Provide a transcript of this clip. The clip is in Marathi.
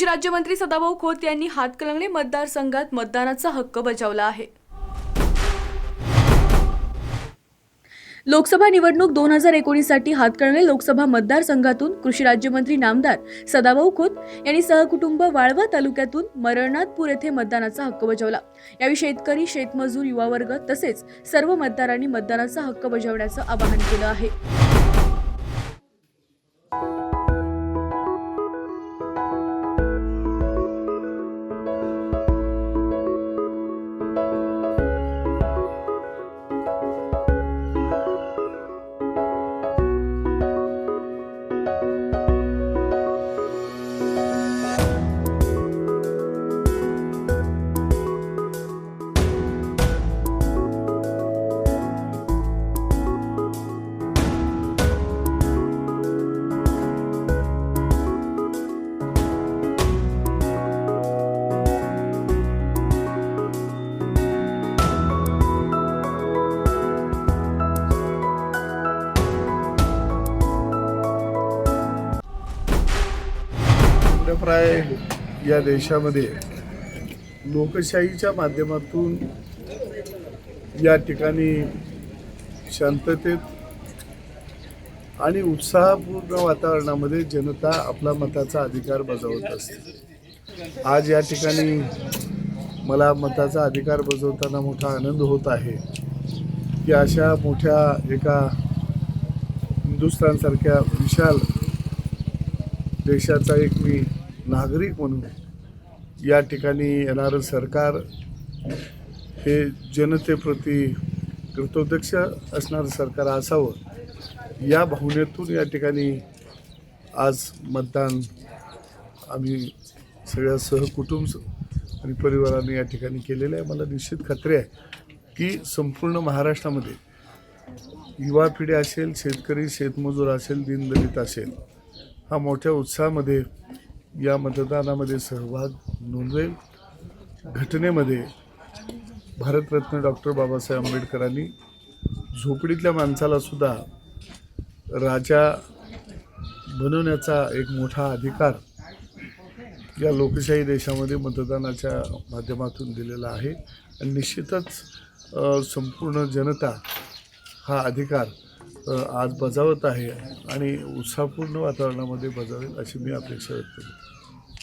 कृषी राज्यमंत्री सदाभाऊ खोत यांनी हातकणंगले मतदारसंघात मतदानाचा हक्क बजावला आहे. लोकसभा निवडणूक दोन हजार एकोणीससाठी हातकणले लोकसभा मतदारसंघातून कृषी राज्यमंत्री नामदार सदाभाऊ खोत यांनी सहकुटुंब वाळवा तालुक्यातून मरणनाथपूर येथे मतदानाचा हक्क बजावला. यावेळी शेतकरी शेतमजूर युवा वर्ग तसेच सर्व मतदारांनी मतदानाचा हक्क बजावण्याचं आवाहन केलं आहे. प्राय या देशामध्ये लोकशाहीच्या माध्यमातून या ठिकाणी शांततेत आणि उत्साहपूर्ण वातावरणामध्ये जनता आपला मताचा अधिकार बजावत असते. आज या ठिकाणी मला मताचा अधिकार बजावताना मोठा आनंद होत आहे की अशा मोठ्या एका हिंदुस्थानसारख्या विशाल देशाचा एक मी नागरिक म्हणून या ठिकाणी येणारं सरकार हे जनतेप्रती कृतोदक्ष असणारं सरकार असावं या भावनेतून या ठिकाणी आज मतदान आम्ही सगळ्या सहकुटुंब आणि परिवाराने या ठिकाणी केलेलं आहे. मला निश्चित खात्री आहे की संपूर्ण महाराष्ट्रामध्ये युवा पिढी असेल शेतकरी शेतमजूर असेल दीनदलित असेल हा मोठ्या उत्साहामध्ये या मतदानामध्ये सहभाग नोंदवेल. घटनेमध्ये भारतरत्न डॉक्टर बाबासाहेब आंबेडकरांनी झोपडीतल्या माणसालासुद्धा राजा बनवण्याचा एक मोठा अधिकार या लोकशाही देशामध्ये मतदानाच्या माध्यमातून दिलेला आहे. आणि निश्चितच संपूर्ण जनता हा अधिकार आज बजावत आहे आणि उत्साहपूर्ण वातावरणामध्ये बजावेल अशी मी अपेक्षा व्यक्त करतो.